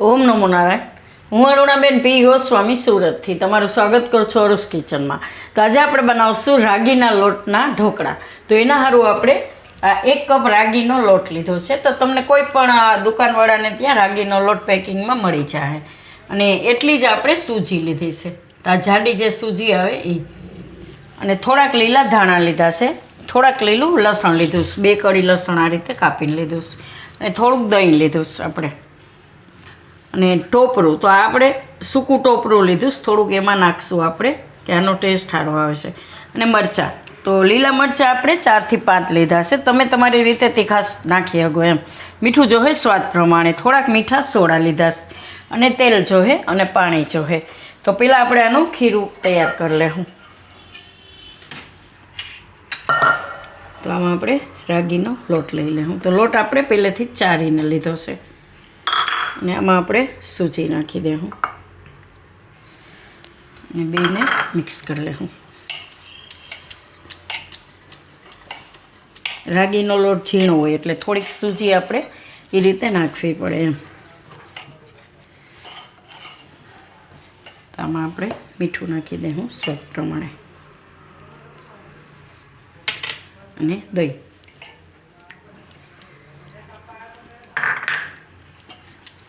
ઓમ નમો નારાયણ. હું અરુણાબેન પી ગોસ્વામી સુરતથી તમારું સ્વાગત કરું છું અરુસ કિચનમાં. તો આજે આપણે બનાવશું રાગીના લોટના ઢોકળા. તો એના સારું આપણે આ એક કપ રાગીનો લોટ લીધો છે. તો તમને કોઈ પણ દુકાનવાળાને ત્યાં રાગીનો લોટ પેકિંગમાં મળી જાય અને એટલી જ આપણે સૂજી લીધી છે. તો આ જાડી જે સૂજી આવે એ. અને થોડાક લીલા ધાણા લીધા છે. થોડાક લીલું લસણ લીધું છે. બે કળી લસણ આ રીતે કાપીને લીધું છે. અને થોડુંક દહીં લીધું છે આપણે. અને ટોપરું. તો આપણે સૂકું ટોપરું લીધું થોડુંક એમાં નાખશું આપણે, કે આનો ટેસ્ટ સારો આવે છે. અને મરચાં. તો લીલા મરચાં આપણે ચારથી પાંચ લીધા છે. તમે તમારી રીતે તીખાસ નાખી શકો એમ. મીઠું જોહે સ્વાદ પ્રમાણે. થોડાક મીઠા સોડા લીધા અને તેલ જોહે અને પાણી જોહે. તો પહેલાં આપણે આનું ખીરું તૈયાર કરી લેવું તો આમાં આપણે રાગીનો લોટ લઈ લેવું તો લોટ આપણે પહેલેથી ચારીને લીધો છે. અને આમાં આપણે સૂજી નાખી દઉં અને બેને મિક્સ કરી લઉં રાગીનો લોટ ઝીણો હોય એટલે થોડીક સૂજી આપણે એ રીતે નાખવી પડે એમ. આમાં આપણે મીઠું નાખી દઉં સ્વાદ પ્રમાણે. અને દહીં.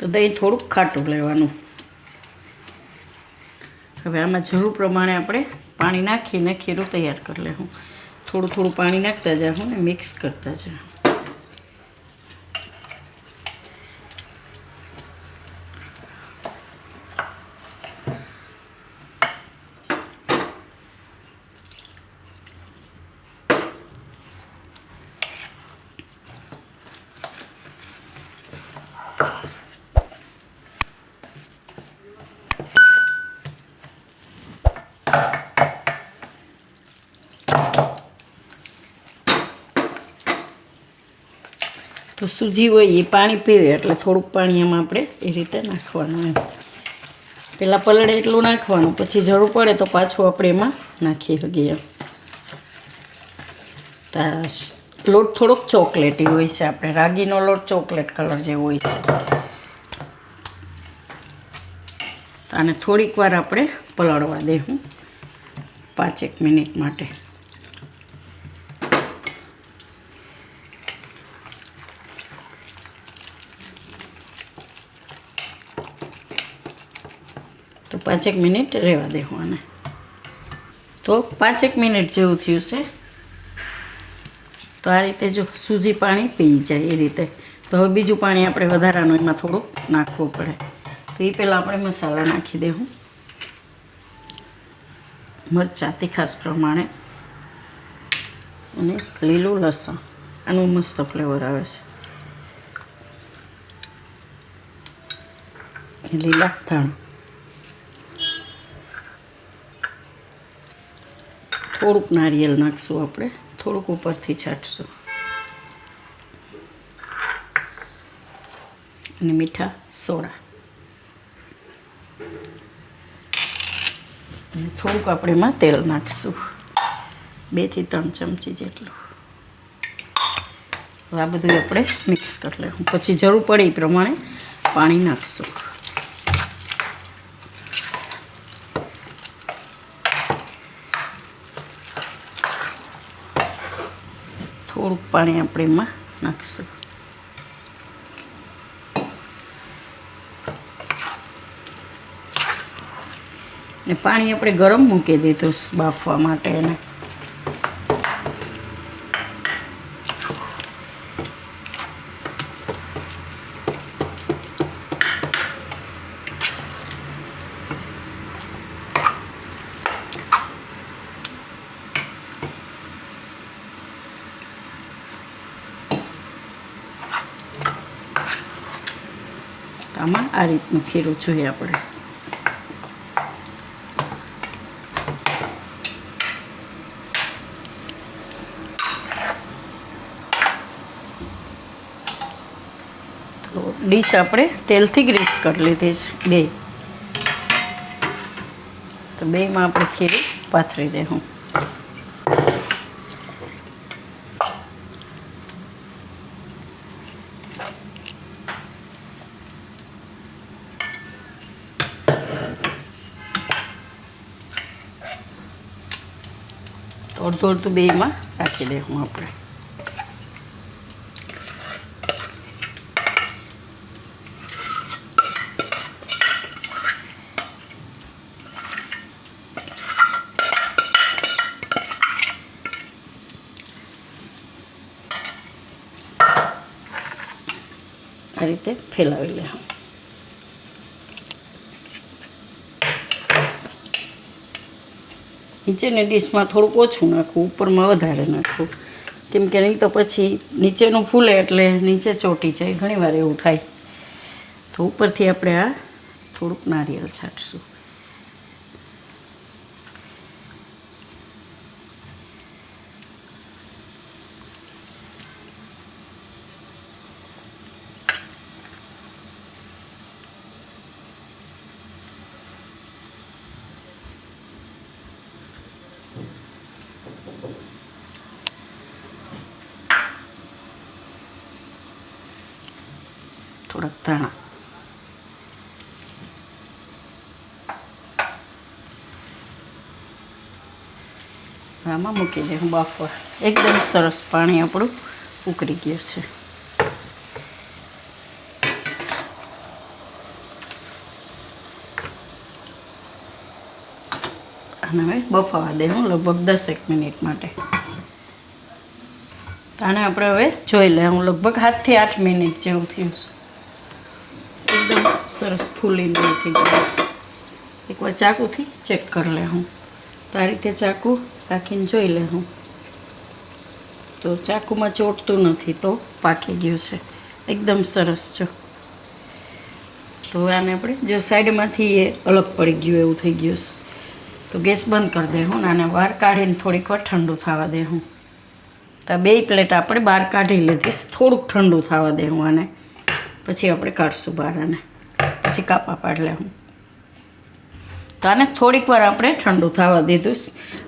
તો દહીં થોડુંક ખાટું લેવાનું. હવે આમાં જરૂર પ્રમાણે આપણે પાણી નાખીને ખીરું તૈયાર કરી લેવું. થોડું થોડું પાણી નાખતા જાઉં ને મિક્સ કરતા જાઉં તો સૂજી હોય એ પાણી પીવે, એટલે થોડુંક પાણી એમાં આપણે એ રીતે નાખવાનું એમ. પહેલાં પલળે એટલું નાખવાનું, પછી જરૂર પડે તો પાછું આપણે એમાં નાખી શકીએ લોટ થોડોક ચોકલેટી હોય છે આપણે, રાગીનો લોટ ચોકલેટ કલર જેવો હોય છે. અને થોડીક વાર આપણે પલળવા દેવું, પાંચેક મિનિટ માટે. પાંચેક મિનિટ રહેવા દેવું આને. તો પાંચેક મિનિટ જેવું થયું છે. તો આ રીતે જો સૂજી પાણી પી જાય એ રીતે. તો હવે બીજું પાણી આપણે વધારાનું એમાં થોડુંક નાખવું પડે. તો એ પહેલાં આપણે મસાલા નાખી દેવું મરચાં તીખાસ પ્રમાણે. અને લીલું લસણ. આનું મસ્ત ફ્લેવર આવે છે. લીલા ધાણા. થોડુંક નારિયેલ નાખશું આપણે. થોડુંક ઉપરથી છાંટશું. અને મીઠા સોડા. અને થોડુંક આપણે એમાં તેલ નાખીશું. બેથી ત્રણ ચમચી જેટલું. આ બધું આપણે મિક્સ કરી લેવું. પછી જરૂર પડે એ પ્રમાણે પાણી નાખશું થોડુંક પાણી આપણે એમાં નાખીશું. ને પાણી આપણે ગરમ મૂકી દીધું બાફવા માટે એને આમાં આ રીતનું ખીરું જોઈએ આપણે તો ડીશ આપણે તેલથી ગ્રીસ કરી લીધી છે બે તો બેમાં આપણે ખીરું પાથરી દેવું અડધું અડધું બેમાં રાખી દઉં આપણે. આ રીતે ફેલાવી લેવું નીચેની ડીશમાં થોડુંક ઓછું નાખવું ઉપરમાં વધારે નાખવું કેમ કે નહીં તો પછી નીચેનું ફૂલે એટલે નીચે ચોટી જાય, ઘણીવાર એવું થાય. તો ઉપરથી આપણે આ થોડુંક નારિયેળ છાંટશું. થોડાક ધાણા આમાં મૂકી દે હું બાફવા એકદમ સરસ પાણી આપણું ઉકળી ગયું છે અને હવે બફાવા દે હું લગભગ દસેક મિનિટ માટે. આને આપણે હવે જોઈ લે, હું લગભગ સાતથી આઠ મિનિટ જેવું થયું છે. એકદમ સરસ ફૂલીને નથી એકવાર ચાકુથી ચેક કરી લે હું. તો આ રીતે ચાકુ રાખીને જોઈ લે હું. તો ચાકુમાં ચોટતું નથી તો પાકી ગયું છે. એકદમ સરસ જો તો આને આપણે જો સાઈડમાંથી એ અલગ પડી ગયું, એવું થઈ ગયું છે. તો ગેસ બંધ કરી દે હું ને આને બહાર કાઢીને થોડીક વાર ઠંડુ થવા દે હું તો બે પ્લેટ આપણે બહાર કાઢી લીધીશ થોડુંક ઠંડુ થવા દે હું આને. પછી આપણે કાઢશું બહાર આને. પછી કાપા પાડ લે હું તો આને થોડીક વાર આપણે ઠંડુ થવા દીધું.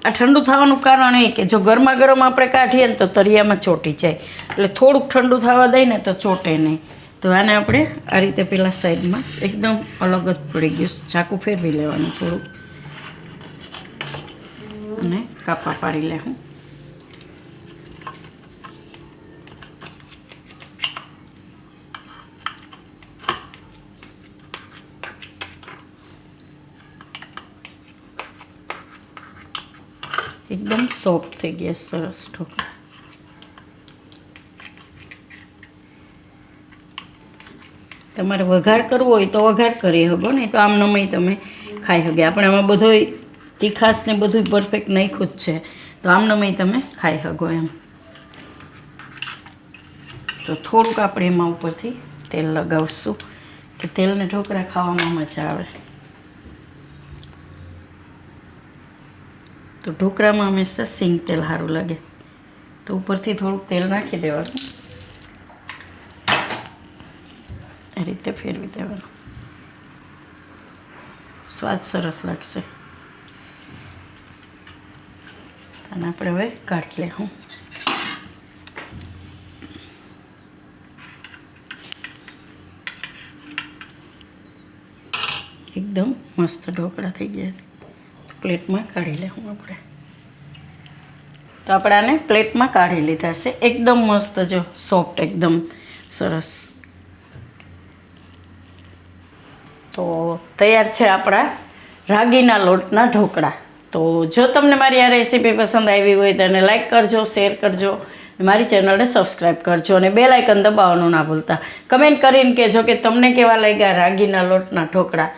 આ ઠંડુ થવાનું કારણ એ કે જો ગરમા ગરમ આપણે કાઢીએ ને તો તરિયામાં ચોટી જાય. એટલે થોડુંક ઠંડુ થવા દઈએ ને તો ચોટે નહીં. તો આને આપણે આ રીતે પેલા સાઈડમાં એકદમ અલગ જ પડી ગયું. ચાકુ ફેરવી લેવાનું થોડુંક. અને કાપા પાડી લે હું. એકદમ સોફ્ટ થઈ ગયા, સરસ ઢોકળા. તમારે વઘાર કરવો હોય તો વઘાર કરી શકો નહીં તો આમ નમય તમે ખાઈ શકે આપણે આમાં બધો તીખાશ ને બધું પરફેક્ટ નાખ્યું જ છે. તો આમ નમય તમે ખાઈ શકો એમ. તો થોડુંક આપણે એમાં ઉપરથી તેલ લગાવશું, કે તેલને ઢોકળા ખાવામાં મજા આવે. તો ઢોકળામાં હંમેશા સિંગ તેલ સારું લાગે. તો ઉપરથી થોડુંક તેલ નાખી દેવાનું. એ રીતે ફેરવી દેવાનું. સ્વાદ સરસ લાગશે. અને આપણે હવે કાઢી લે હું એકદમ મસ્ત ઢોકળા થઈ ગયા છે. પ્લેટમાં કાઢી લેવું આપણે. તો આપણે આને પ્લેટમાં કાઢી લીધા છે. એકદમ મસ્ત જો, સોફ્ટ એકદમ સરસ. તો તૈયાર છે આપણા રાગીના લોટના ઢોકળા. તો જો તમને મારી આ રેસીપી પસંદ આવી હોય તો એને લાઈક કરજો શેર કરજો મારી ચેનલને સબસ્ક્રાઈબ કરજો અને બે લાઇકન દબાવવાનું ના ભૂલતા. કમેન્ટ કરીને કહેજો કે તમને કેવા લાગ્યા રાગીના લોટના ઢોકળા.